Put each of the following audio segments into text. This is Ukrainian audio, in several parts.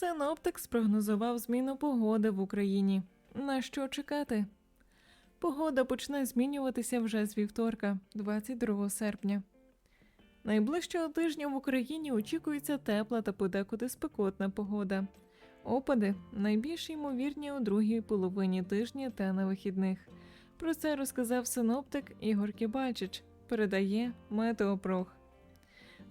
Синоптик спрогнозував зміну погоди в Україні. На що чекати? Погода почне змінюватися вже з вівторка, 22 серпня. Найближчого тижня в Україні очікується тепла та подекуди спекотна погода. Опади найбільш ймовірні у другій половині тижня та на вихідних. Про це розказав синоптик Ігор Кібальчич, передає Метеопрох.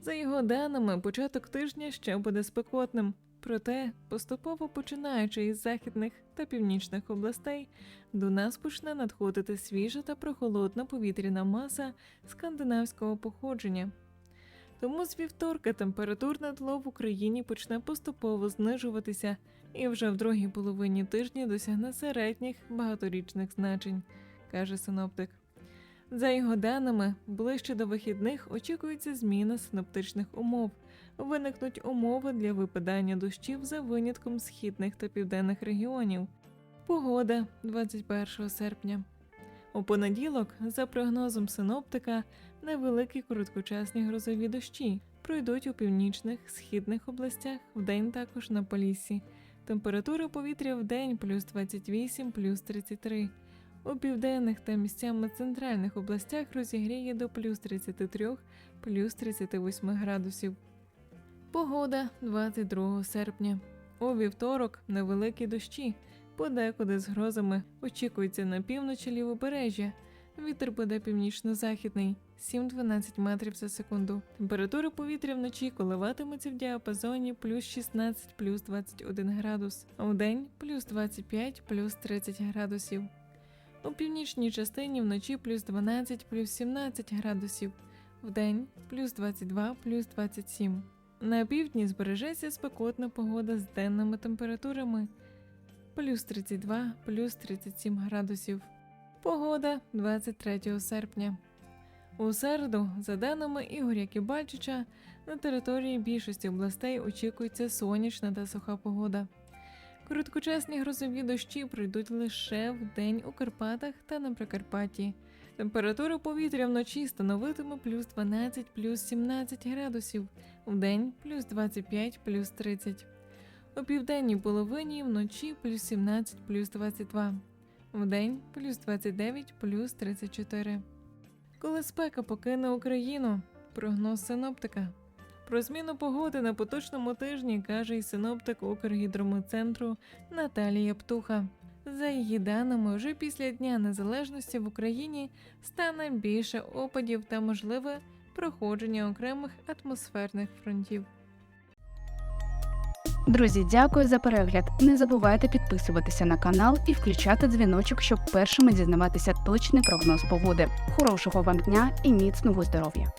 За його даними, початок тижня ще буде спекотним, проте, поступово починаючи із західних та північних областей, до нас почне надходити свіжа та прохолодна повітряна маса скандинавського походження. Тому з вівторка температурне тло в Україні почне поступово знижуватися і вже в другій половині тижня досягне середніх багаторічних значень, каже синоптик. За його даними, ближче до вихідних очікується зміна синоптичних умов. Виникнуть умови для випадання дощів за винятком східних та південних регіонів. Погода 21 серпня. У понеділок, за прогнозом синоптика, невеликі короткочасні грозові дощі пройдуть у північних східних областях, вдень також на Поліссі. Температура повітря в день плюс 28, плюс 33. У південних та місцями центральних областях розігріє до плюс 33, плюс 38 градусів. Погода 22 серпня. У вівторок невеликі дощі. Подекуди з грозами очікується на півночі лівобережжя. Вітер буде північно-західний 7-12 метрів за секунду. Температура повітря вночі коливатиметься в діапазоні плюс 16 плюс 21 градус, а вдень плюс 25 плюс 30 градусів. У північній частині вночі плюс 12 плюс 17 градусів, вдень плюс 22 плюс 27. На півдні збережеться спекотна погода з денними температурами плюс 32 плюс 37 градусів. Погода 23 серпня. У середу, за даними Ігоря Кібальчича, на території більшості областей очікується сонячна та суха погода. Короткочасні грозові дощі пройдуть лише в день у Карпатах та на Прикарпатті. Температура повітря вночі становитиме плюс 12 плюс 17 градусів, вдень плюс 25 плюс 30. У південній половині вночі плюс 17 плюс 22, вдень плюс 29 плюс 34. Коли спека покине Україну, прогноз синоптика. Про зміну погоди на поточному тижні каже й синоптик Укргідрометцентру Наталія Птуха. За її даними, вже після Дня Незалежності в Україні стане більше опадів та можливе проходження окремих атмосферних фронтів. Друзі, дякую за перегляд. Не забувайте підписуватися на канал і включати дзвіночок, щоб першими дізнаватися точний прогноз погоди. Хорошого вам дня і міцного здоров'я!